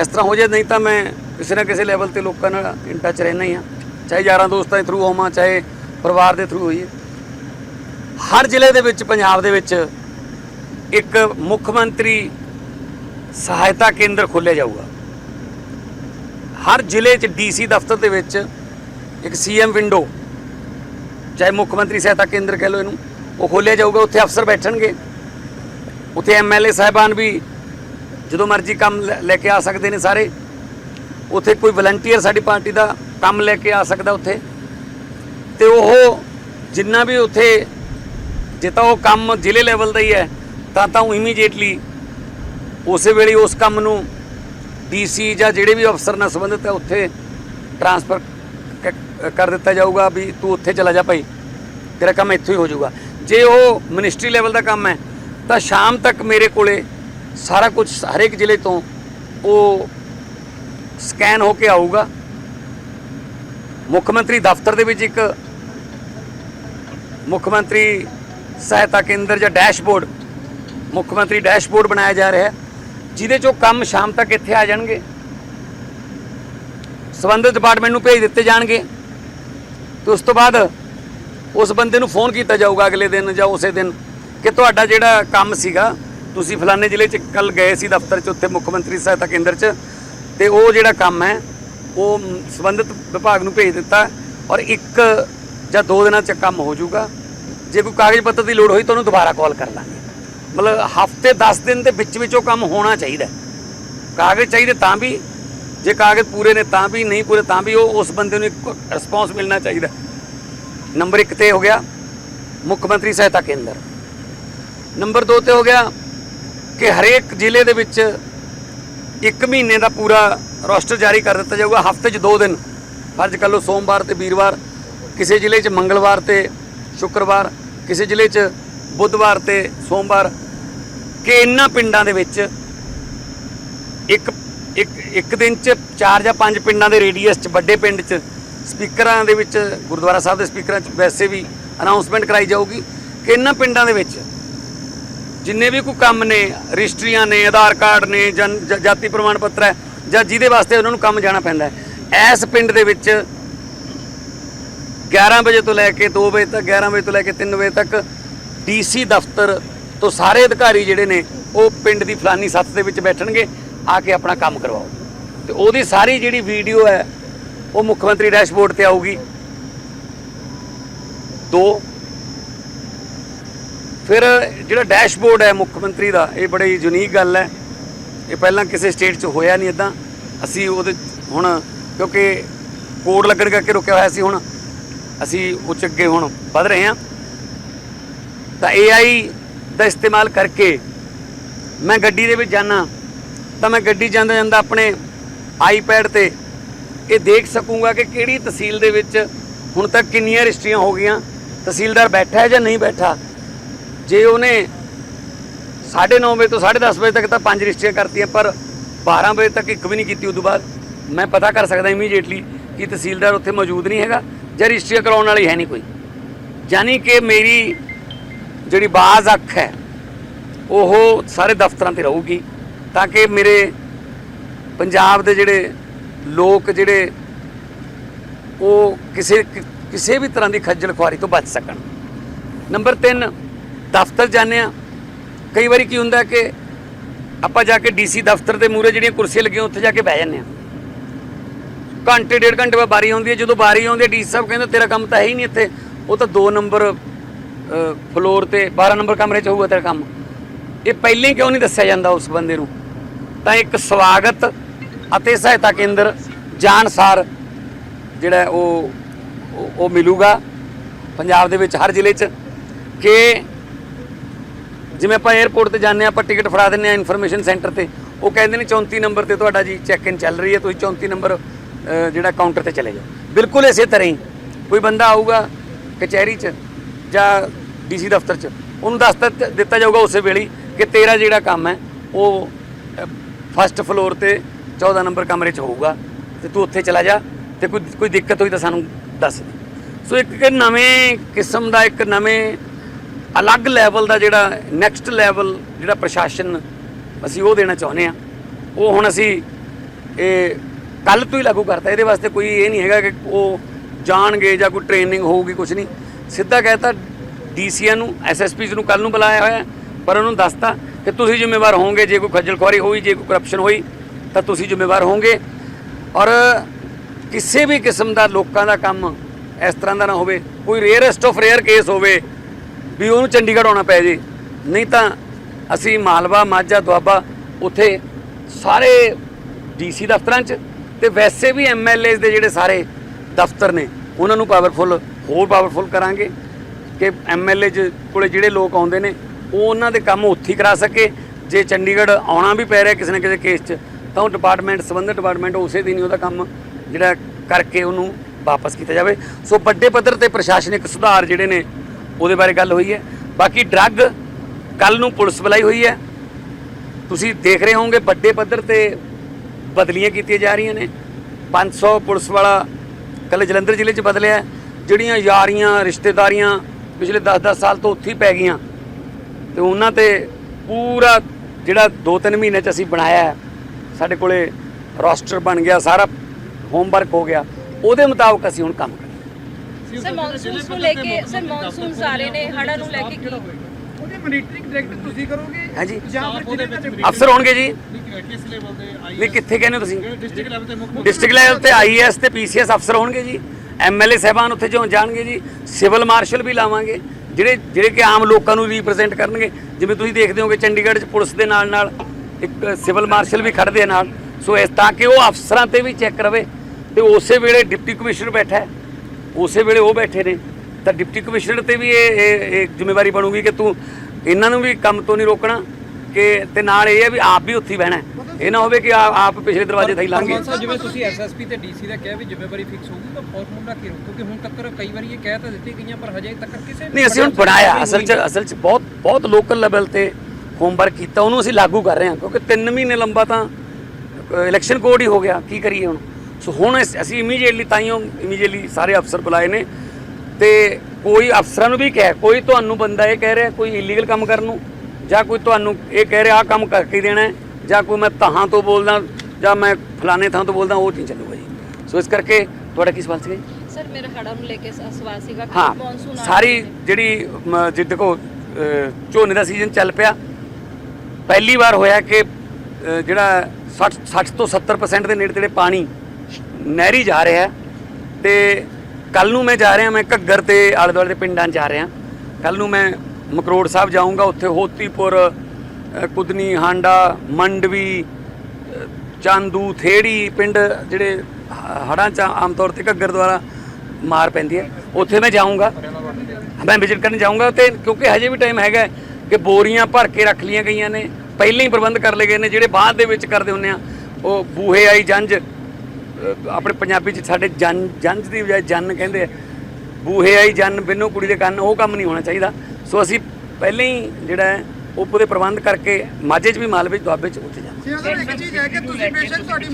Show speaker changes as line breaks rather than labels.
ਇਸ ਤਰ੍ਹਾਂ ਹੋ ਜਾਏ, ਨਹੀਂ ਤਾਂ ਮੈਂ ਕਿਸੇ ਨਾ ਕਿਸੇ ਲੈਵਲ ਤੇ ਲੋਕਾਂ ਨਾਲ ਇਨ ਟੱਚ ਰਹਿਣਾ ਹੀ ਆ। ਚਾਹੇ ਯਾਰਾਂ ਦੋਸਤਾਂ ਦੇ ਥਰੂ ਹੋਵਾਂ, ਚਾਹੇ ਪਰਿਵਾਰ ਦੇ ਥਰੂ ਹੋਈਏ। ਹਰ ਜ਼ਿਲ੍ਹੇ ਦੇ ਵਿੱਚ, ਪੰਜਾਬ ਦੇ ਵਿੱਚ ਇੱਕ ਮੁੱਖ ਮੰਤਰੀ ਸਹਾਇਤਾ ਕੇਂਦਰ ਖੋਲ੍ਹਿਆ ਜਾਊਗਾ। ਹਰ ਜ਼ਿਲ੍ਹੇ 'ਚ ਡੀਸੀ ਦਫ਼ਤਰ ਦੇ ਵਿੱਚ ਇੱਕ ਸੀਐਮ ਵਿੰਡੋ ਚਾਹੇ ਮੁੱਖ ਮੰਤਰੀ ਸਹਾਇਤਾ ਕੇਂਦਰ ਕਹਿ ਲਓ ਇਹਨੂੰ, ਉਹ ਖੋਲ੍ਹਿਆ ਜਾਊਗਾ। ਉੱਥੇ ਅਫਸਰ ਬੈਠਣਗੇ। ਉੱਥੇ ਐਮਐਲਏ ਸਾਹਿਬਾਨ ਵੀ ਜਦੋਂ ਮਰਜ਼ੀ ਕੰਮ ਲੈ ਲੈ ਕੇ ਆ ਸਕਦੇ ਨੇ ਸਾਰੇ। ਉੱਥੇ ਕੋਈ ਵਲੰਟੀਅਰ ਸਾਡੀ ਪਾਰਟੀ ਦਾ ਕੰਮ ਲੈ ਕੇ ਆ ਸਕਦਾ ਉੱਥੇ। ਤੇ ਉਹ ਜਿੰਨਾ ਵੀ ਉੱਥੇ, ਜੇ ਤਾਂ ਉਹ ਕੰਮ ਜ਼ਿਲ੍ਹੇ ਲੈਵਲ ਦਾ ਹੀ ਹੈ, ਤਾਂ ਤਾਂ ਉਹ ਇਮੀਡੀਏਟਲੀ ਉਸੇ ਵੇਲੇ ਉਸ ਕੰਮ ਨੂੰ ਡੀਸੀ ਜਾਂ ਜਿਹੜੇ ਵੀ ਅਫਸਰ ਨਾਲ ਸੰਬੰਧਿਤ ਹੈ, ਉੱਥੇ ਟਰਾਂਸਫਰ ਕਰ ਦਿੱਤਾ ਜਾਊਗਾ ਵੀ ਤੂੰ ਉੱਥੇ ਚਲਾ ਜਾ ਭਾਈ। ਤੇਰਾ ਕੰਮ ਇੱਥੋਂ ਹੀ ਹੋ ਜਾਊਗਾ। ਜੇ ਉਹ ਮਿਨਿਸਟਰੀ ਲੈਵਲ ਦਾ ਕੰਮ ਹੈ, ਤਾਂ ਸ਼ਾਮ ਤੱਕ ਮੇਰੇ ਕੋਲੇ ਸਾਰਾ ਕੁਝ ਹਰੇਕ ਜ਼ਿਲ੍ਹੇ ਤੋਂ ਉਹ ਸਕੈਨ ਹੋ ਕੇ ਆਊਗਾ। ਮੁੱਖ ਮੰਤਰੀ ਦਫ਼ਤਰ ਦੇ ਵਿੱਚ ਇੱਕ ਮੁੱਖ ਮੰਤਰੀ ਸਹਾਇਤਾ ਕੇਂਦਰ ਜਾਂ ਡੈਸ਼ਬੋਰਡ, ਮੁੱਖ ਮੰਤਰੀ ਡੈਸ਼ਬੋਰਡ ਬਣਾਇਆ ਜਾ ਰਿਹਾ ਹੈ, ਜਿਹਦੇ ਚੋਂ ਕੰਮ ਸ਼ਾਮ ਤੱਕ ਇੱਥੇ ਆ ਜਾਣਗੇ। ਸੰਬੰਧਿਤ ਡਿਪਾਰਟਮੈਂਟ ਨੂੰ ਭੇਜ ਦਿੱਤੇ ਜਾਣਗੇ। ਤੇ ਉਸ ਤੋਂ ਬਾਅਦ ਉਸ ਬੰਦੇ ਨੂੰ ਫੋਨ ਕੀਤਾ ਜਾਊਗਾ ਅਗਲੇ ਦਿਨ ਜਾਂ ਉਸੇ ਦਿਨ ਕਿ ਤੁਹਾਡਾ ਜਿਹੜਾ ਕੰਮ ਸੀਗਾ ਤੁਸੀਂ ਫਲਾਣੇ ਜ਼ਿਲ੍ਹੇ 'ਚ ਕੱਲ ਗਏ ਸੀ ਦਫ਼ਤਰ 'ਚ, ਉੱਥੇ ਮੁੱਖ ਮੰਤਰੀ ਸਹਾਇਤਾ ਕੇਂਦਰ 'ਚ, ਤੇ ਉਹ ਜਿਹੜਾ ਕੰਮ ਹੈ, ਉਹ ਸੰਬੰਧਿਤ ਵਿਭਾਗ ਨੂੰ ਭੇਜ ਦਿੱਤਾ ਔਰ ਇੱਕ ਜਾਂ ਦੋ ਦਿਨਾਂ 'ਚ ਕੰਮ ਹੋ ਜਾਊਗਾ। ਜੇ ਕੋਈ ਕਾਗਜ਼ ਪੱਤਰ ਦੀ ਲੋੜ ਹੋਈ ਤਾਂ ਉਹਨੂੰ ਦੁਬਾਰਾ ਕਾਲ ਕਰ ਲਾਂਗੇ। ਮਤਲਬ ਹਫ਼ਤੇ 10 ਦਿਨ ਦੇ ਵਿੱਚ ਵਿੱਚ ਉਹ ਕੰਮ ਹੋਣਾ ਚਾਹੀਦਾ ਕਾਗਜ਼ ਚਾਹੀਦੇ ਤਾਂ ਵੀ, ਜੇ ਕਾਗਜ਼ ਪੂਰੇ ਨੇ ਤਾਂ ਵੀ, ਨਹੀਂ ਪੂਰੇ ਤਾਂ ਵੀ, ਉਹ ਉਸ ਬੰਦੇ ਨੂੰ ਇੱਕ ਰਿਸਪੌਂਸ ਮਿਲਣਾ ਚਾਹੀਦਾ ਨੰਬਰ 1 ਤੇ ਹੋ ਗਿਆ ਮੁੱਖ ਮੰਤਰੀ ਸਹਾਇਤਾ ਕੇਂਦਰ। ਨੰਬਰ 2 ਤੇ ਹੋ ਗਿਆ ਕਿ ਹਰੇਕ ਜ਼ਿਲ੍ਹੇ ਦੇ ਵਿੱਚ ਇੱਕ ਮਹੀਨੇ ਦਾ ਪੂਰਾ ਰੋਸਟਰ ਜਾਰੀ ਕਰ ਦਿੱਤਾ ਜਾਊਗਾ, ਹਫ਼ਤੇ 'ਚ ਦੋ ਦਿਨ। ਫਰਜ਼ ਕਰ ਲਓ ਸੋਮਵਾਰ ਤੇ ਵੀਰਵਾਰ, ਕਿਸੇ ਜ਼ਿਲ੍ਹੇ 'ਚ ਮੰਗਲਵਾਰ ਤੇ ਸ਼ੁੱਕਰਵਾਰ, ਕਿਸੇ ਜ਼ਿਲ੍ਹੇ 'ਚ ਬੁੱਧਵਾਰ ਤੇ ਸੋਮਵਾਰ, ਕਿ ਇਹਨਾਂ ਪਿੰਡਾਂ ਦੇ ਵਿੱਚ ਇੱਕ ਇੱਕ ਇੱਕ ਦਿਨ 'ਚ ਚਾਰ ਜਾਂ ਪੰਜ ਪਿੰਡਾਂ ਦੇ ਰੇਡੀਅਸ 'ਚ, ਵੱਡੇ ਪਿੰਡ 'ਚ ਸਪੀਕਰਾਂ ਦੇ ਵਿੱਚ, ਗੁਰਦੁਆਰਾ ਸਾਹਿਬ ਦੇ ਸਪੀਕਰਾਂ 'ਚ ਵੈਸੇ ਵੀ ਅਨਾਉਂਸਮੈਂਟ ਕਰਾਈ ਜਾਊਗੀ ਕਿ ਇਹਨਾਂ ਪਿੰਡਾਂ ਦੇ ਵਿੱਚ ਜਿੰਨੇ ਵੀ ਕੋਈ ਕੰਮ ਨੇ, ਰਜਿਸਟਰੀਆਂ ਨੇ, ਆਧਾਰ ਕਾਰਡ ਨੇ, ਜਨ ਜਾਤੀ ਪ੍ਰਮਾਣ ਪੱਤਰ ਹੈ, ਜਾਂ ਜਿਹਦੇ ਵਾਸਤੇ ਉਹਨਾਂ ਨੂੰ ਕੰਮ ਜਾਣਾ ਪੈਂਦਾ ਹੈ। ਇਸ ਪਿੰਡ ਦੇ ਵਿੱਚ 11 ਵਜੇ ਤੋਂ ਲੈ ਕੇ 2 ਵਜੇ ਤੱਕ 11 ਵਜੇ ਤੋਂ ਲੈ ਕੇ 3 ਵਜੇ ਤੱਕ ਡੀਸੀ ਦਫ਼ਤਰ ਤੋਂ ਸਾਰੇ ਅਧਿਕਾਰੀ ਜਿਹੜੇ ਨੇ, ਉਹ ਪਿੰਡ ਦੀ ਫਲਾਨੀ ਸੱਤ ਦੇ ਵਿੱਚ ਬੈਠਣਗੇ, ਆ ਕੇ ਆਪਣਾ ਕੰਮ ਕਰਵਾਓ। ਤੇ ਉਹਦੀ ਸਾਰੀ ਜਿਹੜੀ ਵੀਡੀਓ ਹੈ, ਉਹ ਮੁੱਖ ਮੰਤਰੀ ਡੈਸ਼ਬੋਰਡ ਤੇ ਆਊਗੀ। ਦੋ ਫਿਰ ਜਿਹੜਾ ਡੈਸ਼ਬੋਰਡ ਹੈ ਮੁੱਖ ਮੰਤਰੀ ਦਾ, ਇਹ ਬੜੀ ਯੂਨੀਕ ਗੱਲ ਹੈ। ਇਹ ਪਹਿਲਾਂ ਕਿਸੇ ਸਟੇਟ 'ਚ ਹੋਇਆ ਨਹੀਂ ਇਦਾਂ ਅਸੀਂ ਉਹਦੇ ਹੁਣ, ਕਿਉਂਕਿ ਕੋਡ ਲੱਗਣ ਕਰਕੇ ਰੁਕਿਆ ਹੋਇਆ ਸੀ ਹੁਣ। ਅਸੀਂ ਉੱਚ ਅੱਗੇ ਹੁਣ ਵਧ ਰਹੇ ਹਾਂ। ਤਾਂ AI ਦਾ ਇਸਤੇਮਾਲ ਕਰਕੇ ਮੈਂ ਗੱਡੀ ਦੇ ਵਿੱਚ ਜਾਣਾ ਤਾਂ ਮੈਂ ਗੱਡੀ ਜਾਂਦਾ ਜਾਂਦਾ ਆਪਣੇ ਆਈਪੈਡ ਤੇ ਇਹ ਦੇਖ ਸਕੂੰਗਾ ਕਿ ਕਿਹੜੀ ਤਹਿਸੀਲ ਦੇ ਵਿੱਚ ਹੁਣ ਤੱਕ ਕਿੰਨੀਆਂ ਰਜਿਸਟਰੀਆਂ ਹੋ ਗਈਆਂ। ਤਹਿਸੀਲਦਾਰ ਬੈਠਾ ਹੈ ਜਾਂ ਨਹੀਂ ਬੈਠਾ? ਜੇ ਉਹਨੇ 9:30 ਵਜੇ ਤੋਂ 10:30 ਵਜੇ ਤੱਕ ਤਾਂ ਪੰਜ ਰਜਿਸਟਰੀਆਂ ਕਰਤੀਆਂ, ਪਰ 12 ਵਜੇ ਤੱਕ ਇੱਕ ਵੀ ਨਹੀਂ ਕੀਤੀ, ਉਦੋਂ ਬਾਅਦ ਮੈਂ ਪਤਾ ਕਰ ਸਕਦਾ ਇਮੀਡੀਏਟਲੀ ਕਿ ਤਹਿਸੀਲਦਾਰ ਉੱਥੇ ਮੌਜੂਦ ਨਹੀਂ ਹੈਗਾ ਜਾਂ ਰਜਿਸਟਰੀ ਕਰਾਉਣ ਵਾਲੀ ਹੈ ਨਹੀਂ ਕੋਈ। ਯਾਨੀ ਕਿ ਮੇਰੀ ਜਿਹੜੀ ਬਾਜ਼ ਅੱਖ ਹੈ, ਉਹ ਸਾਰੇ ਦਫ਼ਤਰਾਂ ਤੇ ਰਹੂਗੀ ਤਾਂ ਕਿ ਮੇਰੇ ਪੰਜਾਬ ਦੇ ਜਿਹੜੇ ਲੋਕ ਜਿਹੜੇ ਉਹ ਕਿਸੇ ਕਿਸੇ ਵੀ ਤਰ੍ਹਾਂ ਦੀ ਖੱਜਲ ਖੁਆਰੀ ਤੋਂ ਬਚ ਸਕਣ। ਨੰਬਰ 3 ਦਫ਼ਤਰ ਜਾਂਦੇ ਆ ਕਈ ਵਾਰੀ ਕੀ ਹੁੰਦਾ ਕਿ ਆਪਾਂ ਜਾ ਕੇ ਡੀਸੀ ਦਫ਼ਤਰ ਦੇ ਮੂਹਰੇ ਜਿਹੜੀਆਂ ਕੁਰਸੀਆਂ ਲੱਗੀਆਂ ਉੱਥੇ ਜਾ ਕੇ ਬਹਿ ਜਾਂਦੇ ਆ ਘੰਟੇ, ਡੇਢ ਘੰਟੇ ਬਾਅਦ ਬਾਰੀ ਆਉਂਦੀ ਹੈ। ਜਦੋਂ ਬਾਰੀ ਆਉਂਦੀ ਹੈ, ਡੀਸੀ ਸਾਹਿਬ ਕਹਿੰਦੇ ਤੇਰਾ ਕੰਮ ਤਾਂ ਹੈ ਹੀ ਨਹੀਂ ਇੱਥੇ। ਉਹ ਤਾਂ 2 ਨੰਬਰ ਫਲੋਰ ਤੇ 12 ਨੰਬਰ ਕਮਰੇ 'ਚ ਹੋਊਗਾ ਤੇਰਾ ਕੰਮ। ਇਹ ਪਹਿਲਾਂ ਹੀ ਕਿਉਂ ਨਹੀਂ ਦੱਸਿਆ ਜਾਂਦਾ ਉਸ ਬੰਦੇ ਨੂੰ? ਤਾਂ ਇੱਕ ਸਵਾਗਤ ਅਤੇ ਸਹਾਇਤਾ ਕੇਂਦਰ ਜਾਣਸਾਰ ਜਿਹੜਾ ਉਹ- ਉਹ ਮਿਲੂਗਾ ਪੰਜਾਬ ਦੇ ਵਿੱਚ ਹਰ ਜ਼ਿਲ੍ਹੇ 'ਚ ਕਿ ਜਿਵੇਂ ਆਪਾਂ 에어ਪੋਰਟ ਤੇ ਜਾਂਦੇ ਹਾਂ, ਆਪਾਂ ਟਿਕਟ ਫੜਾ ਦਿੰਦੇ ਹਾਂ ਇਨਫੋਰਮੇਸ਼ਨ ਸੈਂਟਰ ਤੇ। ਉਹ ਕਹਿੰਦੇ ਨੇ 34 ਨੰਬਰ ਤੇ ਤੁਹਾਡਾ ਜੀ ਚੈੱਕ ਇਨ ਚੱਲ ਰਹੀ ਹੈ, ਤੁਸੀਂ 34 ਨੰਬਰ ਜਿਹੜਾ ਕਾਊਂਟਰ ਤੇ ਚਲੇ ਜਾਓ। ਬਿਲਕੁਲ ਇਸੇ ਤਰ੍ਹਾਂ ਹੀ। ਕੋਈ ਬੰਦਾ ਆਊਗਾ ਕਚਹਿਰੀ 'ਚ ਜਾਂ ਡੀਸੀ ਦਫ਼ਤਰ 'ਚ, ਉਹਨੂੰ ਦੱਸ ਦਿੱਤਾ- ਦਿੱਤਾ ਜਾਊਗਾ ਉਸੇ ਵੇਲੇ ਕਿ ਤੇਰਾ ਜਿਹੜਾ ਕੰਮ ਹੈ, ਉਹ ਫਸਟ ਫਲੋਰ ਤੇ 14 ਨੰਬਰ ਕਮਰੇ 'ਚ ਹੋਊਗਾ। ਤੇ ਤੂੰ ਉੱਥੇ ਚਲਾ ਜਾ ਤੇ ਕੋਈ ਕੋਈ ਦਿੱਕਤ ਹੋਈ ਤਾਂ ਸਾਨੂੰ ਦੱਸ ਦੇ। ਸੋ ਇੱਕ ਨਵੇਂ ਕਿਸਮ ਦਾ, ਇੱਕ ਨਵੇਂ ਅਲੱਗ ਲੈਵਲ ਦਾ ਜਿਹੜਾ ਨੈਕਸਟ ਲੈਵਲ ਜਿਹੜਾ ਪ੍ਰਸ਼ਾਸਨ ਅਸੀਂ ਉਹ ਦੇਣਾ ਚਾਹੁੰਦੇ ਆ ਉਹ ਹੁਣ ਅਸੀਂ, ਇਹ ਕੱਲ ਤੋਂ ਹੀ ਲਾਗੂ ਕਰਤਾ। ਇਹਦੇ ਵਾਸਤੇ ਕੋਈ ਇਹ ਨਹੀਂ ਹੈਗਾ ਕਿ ਉਹ ਜਾਣਗੇ ਜਾਂ ਕੋਈ ਟ੍ਰੇਨਿੰਗ ਹੋਊਗੀ ਕੁਝ ਨਹੀਂ। ਸਿੱਧਾ ਕਹਿਤਾ ਡੀਸੀਆਂ ਨੂੰ ਐਸਐਸਪੀਸ ਨੂੰ ਕੱਲ ਨੂੰ ਬੁਲਾਇਆ ਹੋਇਆ ਪਰ ਉਹਨੂੰ ਦੱਸਤਾ ਕਿ ਤੁਸੀਂ ਜ਼ਿੰਮੇਵਾਰ ਹੋਵੋਗੇ, ਜੇ ਕੋਈ ਖੱਜਲ ਖੁਆਰੀ ਹੋਈ, ਜੇ ਕੋਈ ਕਰਪਸ਼ਨ ਹੋਈ, ਤਾਂ ਤੁਸੀਂ ਜ਼ਿੰਮੇਵਾਰ ਹੋਵੋਗੇ। ਔਰ ਕਿਸੇ ਵੀ ਕਿਸਮ ਦਾ ਲੋਕਾਂ ਦਾ ਕੰਮ ਇਸ ਤਰ੍ਹਾਂ ਦਾ ਨਾ ਹੋਵੇ, ਕੋਈ ਰੇਅਰੈਸਟ ਆਫ ਰੇਅਰ ਕੇਸ ਹੋਵੇ ਵੀ ਉਹਨੂੰ ਚੰਡੀਗੜ੍ਹ ਆਉਣਾ ਪੈ ਜੇ। ਨਹੀਂ ਤਾਂ ਅਸੀਂ ਮਾਲਵਾ, ਮਾਝਾ, ਦੁਆਬਾ ਉੱਥੇ ਸਾਰੇ ਡੀਸੀ ਦਫ਼ਤਰਾਂ 'ਚ ਤੇ ਵੈਸੇ ਵੀ ਐਮਐਲਏਸ ਦੇ ਜਿਹੜੇ ਸਾਰੇ ਦਫ਼ਤਰ ਨੇ, ਉਹਨਾਂ ਨੂੰ ਪਾਵਰਫੁਲ ਹੋਰ ਪਾਵਰਫੁਲ ਕਰਾਂਗੇ ਕਿ ਐਮਐਲਏ ਕੋਲੇ ਜਿਹੜੇ ਲੋਕ ਆਉਂਦੇ ਨੇ, ਉਹ ਉਹਨਾਂ ਦੇ ਕੰਮ ਉੱਥੇ ਹੀ ਕਰਾ ਸਕੇ। ਜੇ ਚੰਡੀਗੜ੍ਹ ਆਉਣਾ ਵੀ ਪੈ ਰਿਹਾ ਕਿਸੇ ਨਾ ਕਿਸੇ ਕੇਸ 'ਚ, ਤਾਂ ਉਹ ਡਿਪਾਰਟਮੈਂਟ ਸੰਬੰਧਿਤ ਡਿਪਾਰਟਮੈਂਟ ਉਸੇ ਦਿਨ ਹੀ ਉਹਦਾ ਕੰਮ ਜਿਹੜਾ ਕਰਕੇ ਉਹਨੂੰ ਵਾਪਸ ਕੀਤਾ ਜਾਵੇ। ਸੋ ਵੱਡੇ ਪੱਧਰ ਤੇ ਪ੍ਰਸ਼ਾਸਨਿਕ ਸੁਧਾਰ ਜਿਹੜੇ ਨੇ ਉਹਦੇ ਬਾਰੇ ਗੱਲ ਹੋਈ ਹੈ। ਬਾਕੀ ਡਰੱਗ ਕੱਲ ਨੂੰ ਪੁਲਿਸ ਬੁਲਾਈ ਹੋਈ ਹੈ। ਤੁਸੀਂ ਦੇਖ ਰਹੇ ਹੋਵੋਗੇ ਵੱਡੇ ਪੱਧਰ ਤੇ ਬਦਲੀਆਂ ਕੀਤੀਆਂ ਜਾ ਰਹੀਆਂ ਨੇ। 500 ਪੁਲਿਸ ਵਾਲਾ ਕੱਲ੍ਹ ਜਲੰਧਰ ਜ਼ਿਲ੍ਹੇ 'ਚ ਬਦਲਿਆ। ਜਿਹੜੀਆਂ ਯਾਰੀਆਂ, ਰਿਸ਼ਤੇਦਾਰੀਆਂ ਪਿਛਲੇ 10-10 ਸਾਲ ਤੋਂ ਉੱਥੇ ਹੀ ਪੈ ਗਈਆਂ। ਤੇ ਉਹਨਾਂ ਤੇ ਪੂਰਾ ਜਿਹੜਾ 2-3 ਮਹੀਨੇ 'ਚ ਅਸੀਂ ਬਣਾਇਆ ਸਾਡੇ ਕੋਲੇ ਰੋਸਟਰ ਬਣ ਗਿਆ, ਸਾਰਾ ਹੋਮਵਰਕ ਹੋ ਗਿਆ। ਉਹਦੇ ਮੁਤਾਬਕ ਅਸੀਂ ਹੁਣ ਕੰਮ
ਸਰ ਮੌਨਸੂਨਸ ਨੂੰ ਲੈ ਕੇ ਸਰ ਮੌਨਸੂਨਸ ਆ ਰਹੇ ਨੇ ਹੜ੍ਹਾਂ ਨੂੰ ਲੈ ਕੇ ਕੀ
ਉਹਦੀ ਮੋਨੀਟਰਿੰਗ ਡਾਇਰੈਕਟ ਤੁਸੀਂ ਕਰੋਗੇ?
ਹਾਂਜੀ।
ਜਾਂ ਫਿਰ ਜ਼ਿਲ੍ਹੇ ਦੇ
ਅਫਸਰ ਹੋਣਗੇ ਜੀ।
ਕਿਸ ਲੈਵਲ ਦੇ ਆਈ
ਵੀ ਕਿੱਥੇ ਕਹਿੰਦੇ ਹੋ ਤੁਸੀਂ?
ਡਿਸਟ੍ਰਿਕਟ ਲੈਵਲ ਤੇ ਮੁੱਖ
ਡਿਸਟ੍ਰਿਕਟ ਲੈਵਲ ਤੇ ਆਈਐਸ ਤੇ ਪੀਸੀਐਸ ਅਫਸਰ ਹੋਣਗੇ ਜੀ। ਐਮਐਲਏ ਸਾਹਿਬਾਨ ਉੱਥੇ ਜੋ ਜਾਣਗੇ ਜੀ। ਸਿਵਲ ਮਾਰਸ਼ਲ ਵੀ ਲਾਵਾਂਗੇ। ਜਿਹੜੇ ਜਿਹੜੇ ਕਿ ਆਮ ਲੋਕਾਂ ਨੂੰ ਰਿਪਰੈਜ਼ੈਂਟ ਕਰਨਗੇ। ਜਿਵੇਂ ਤੁਸੀਂ ਦੇਖਦੇ ਹੋਗੇ ਚੰਡੀਗੜ੍ਹ 'ਚ ਪੁਲਿਸ ਦੇ ਨਾਲ ਨਾਲ ਇੱਕ ਸਿਵਲ ਮਾਰਸ਼ਲ ਵੀ ਖੜਦੇ ਆ ਨਾਲ। ਸੋ ਇਸ ਤਾਂ ਕਿ ਉਹ ਅਫਸਰਾਂ ਤੇ ਵੀ ਚੈੱਕ ਰਵੇ। ਤੇ ਉਸੇ ਵੇਲੇ ਡਿਪਟੀ ਕਮਿਸ਼ਨਰ ਬੈਠਾ ਹੈ। ਉਸੇ ਵੇਲੇ ਉਹ ਬੈਠੇ ਨੇ। ਤਾਂ ਡਿਪਟੀ ਕਮਿਸ਼ਨਰ ਤੇ ਵੀ ਇਹ ਇਹ ਜ਼ਿੰਮੇਵਾਰੀ ਬਣੂਗੀ ਕਿ ਤੂੰ ਇਹਨਾਂ ਨੂੰ ਵੀ ਕੰਮ ਤੋਂ ਨਹੀਂ ਰੋਕਣਾ ਕਿ ਤੇ ਨਾਲ ਇਹ ਹੈ ਵੀ ਆਪ ਵੀ ਉੱਥੇ ਬਹਿਣਾ। ਇਹ ਨਾ ਹੋਵੇ ਕਿ ਆਪ ਪਿਛਲੇ ਦਰਵਾਜ਼ੇ ਥਈ ਲੰਘ ਗਏ।
ਸਾਹਿਬ ਜਿਵੇਂ ਤੁਸੀਂ ਐਸਐਸਪੀ ਤੇ ਡੀਸੀ ਦਾ ਕਿਹਾ ਵੀ ਜ਼ਿੰਮੇਵਾਰੀ ਫਿਕਸ ਹੋਊਗੀ ਤਾਂ ਫਾਰਮੂਲਾ ਕੀ ਕਿਉਂਕਿ ਹੁਣ ਤੱਕ ਕਈ ਵਾਰੀ ਇਹ ਕਹਿ ਤਾਂ ਦਿੱਤੀ ਗਈਆਂ ਪਰ ਹਜੇ ਤੱਕ ਕਿਸੇ
ਨਹੀਂ ਅਸੀਂ ਹੁਣ ਬਣਾਇਆ। ਅਸਲ 'ਚ ਅਸਲ 'ਚ ਬਹੁਤ ਬਹੁਤ ਲੋਕਲ ਲੈਵਲ ਤੇ ਹੋਮਵਰਕ ਕੀਤਾ। ਉਹਨੂੰ ਅਸੀਂ ਲਾਗੂ ਕਰ ਰਹੇ ਹਾਂ ਕਿਉਂਕਿ 3 ਮਹੀਨੇ ਲੰਬਾ ਤਾਂ ਇਲੈਕਸ਼ਨ ਕੋਡ ਹੀ ਹੋ ਗਿਆ। ਕੀ ਕਰੀਏ ਹੁਣ? ਸੋ ਹੁਣ ਅਸੀਂ ਇਮੀਡੀਏਟਲੀ ਤਾਈਓ ਇਮੀਡੀਏਟਲੀ ਸਾਰੇ ਅਫਸਰ ਬੁਲਾਏ ਨੇ ਤੇ ਕੋਈ ਅਫਸਰਾਂ ਨੂੰ ਵੀ ਕਹਿ ਕੋਈ ਤੁਹਾਨੂੰ ਬੰਦਾ ਇਹ ਕਹਿ ਰਿਹਾ ਕੋਈ ਇਲੀਗਲ ਕੰਮ ਕਰਨ ਨੂੰ ਜਾਂ ਕੋਈ ਤੁਹਾਨੂੰ ਇਹ ਕਹਿ ਰਿਹਾ ਆ ਕੰਮ ਕਰਕੇ ਦੇਣਾ ਜਾਂ ਕੋਈ ਮੈਂ ਤਹਾਂ ਤੋਂ ਬੋਲਦਾ ਜਾਂ ਮੈਂ ਫਲਾਣੇ ਥਾਂ ਤੋਂ ਬੋਲਦਾ ਉਹ ਨਹੀਂ ਚੱਲੂਗਾ ਜੀ ਸੋ ਇਸ ਕਰਕੇ ਤੁਹਾਡਾ ਕੀ ਸਵਾਲ ਸੀਗਾ ਜੀ
ਸਰ ਮੇਰਾ ਹੜ੍ਹਾਂ ਨੂੰ ਲੈ ਕੇ ਸਵਾਲ ਸੀਗਾ ਕਿ ਮੌਨਸੂਨ ਆ
ਸਾਰੀ। ਜਿਹੜੀ ਮ, ਜੇ ਦੇਖੋ ਅ, ਝੋਨੇ ਦਾ ਸੀਜ਼ਨ ਚੱਲ ਪਿਆ ਪਹਿਲੀ ਵਾਰ ਹੋਇਆ ਕਿ ਜਿਹੜਾ 60 60 ਤੋਂ 70% ਦੇ ਨੇੜੇ ਤੇੜੇ ਪਾਣੀ ਨਹਿਰੀ ਜਾ ਰਿਹਾ ਹੈ ਤੇ ਕੱਲ ਨੂੰ ਮੈਂ ਜਾ ਰਿਹਾ, ਮੈਂ ਘੱਗਰ ਤੇ ਆਲੇ ਦੁਆਲੇ ਦੇ ਪਿੰਡਾਂ 'ਚ ਜਾ ਰਿਹਾ। ਕੱਲ ਨੂੰ ਮੈਂ ਮਕਰੋੜ ਸਾਹਿਬ ਜਾਊਂਗਾ, ਉੱਥੇ ਹੋਤੀਪੁਰ ਕੁਦਨੀ, ਹਾਂਡਾ, ਮੰਡਵੀ ਚਾਂਦੂ, ਥੇੜੀ ਪਿੰਡ ਜਿਹੜੇ ਹ- ਹੜ੍ਹਾਂ 'ਚ ਆਮ ਤੌਰ ਤੇ ਘੱਗਰ ਦੁਆਰਾ ਮਾਰ ਪੈਂਦੀ ਹੈ, ਉੱਥੇ ਮੈਂ ਜਾਊਂਗਾ। ਮੈਂ ਵਿਜ਼ਿਟ ਕਰਨ ਜਾਊਂਗਾ ਤੇ ਕਿਉਂਕਿ ਹਜੇ ਵੀ ਟਾਈਮ ਹੈਗਾ ਕਿ ਬੋਰੀਆਂ ਭਰ ਕੇ ਰੱਖ ਲੀਆਂ ਗਈਆਂ ਨੇ। ਪਹਿਲਾਂ ਹੀ ਪ੍ਰਬੰਧ ਕਰ ਲਏ ਗਏ ਨੇ, ਜਿਹੜੇ ਬਾਅਦ ਦੇ ਵਿੱਚ ਕਰਦੇ ਹੁੰਨੇ ਆ, ਉਹ ਬੂਹੇ ਆਈ ਜੰਝ ਆਪਣੇ ਪੰਜਾਬੀ ਚ ਸਾਡੇ ਜਨ ਜੰਜ ਦੀ ਬਜਾਏ ਜਨ ਕਹਿੰਦੇ ਆ। ਬੂਹੇ ਆਈ ਜਨ, ਬਿੰਨੋ ਕੁੜੀ ਦੇ ਕੰਨ, ਉਹ ਕੰਮ ਨਹੀਂ ਹੋਣਾ ਚਾਹੀਦਾ। ਸੋ ਅਸੀਂ ਪਹਿਲਾਂ ਹੀ ਜਿਹੜਾ ਹੈ ਉਹ ਪੂਰੇ ਪ੍ਰਬੰਧ ਕਰਕੇ ਮਾਝੇ 'ਚ ਵੀ ਮਾਲਵੇ 'ਚ, ਦੁਆਬੇ 'ਚ ਉੱਥੇ ਜਾਵਾਂਗੇ।
ਸਿਆਸਤ ਇੱਕ ਚੀਜ਼ ਹੈ ਕਿ ਤੁਸੀਂ ਬੇਸ਼ੱਕ ਤੁਹਾਡੀ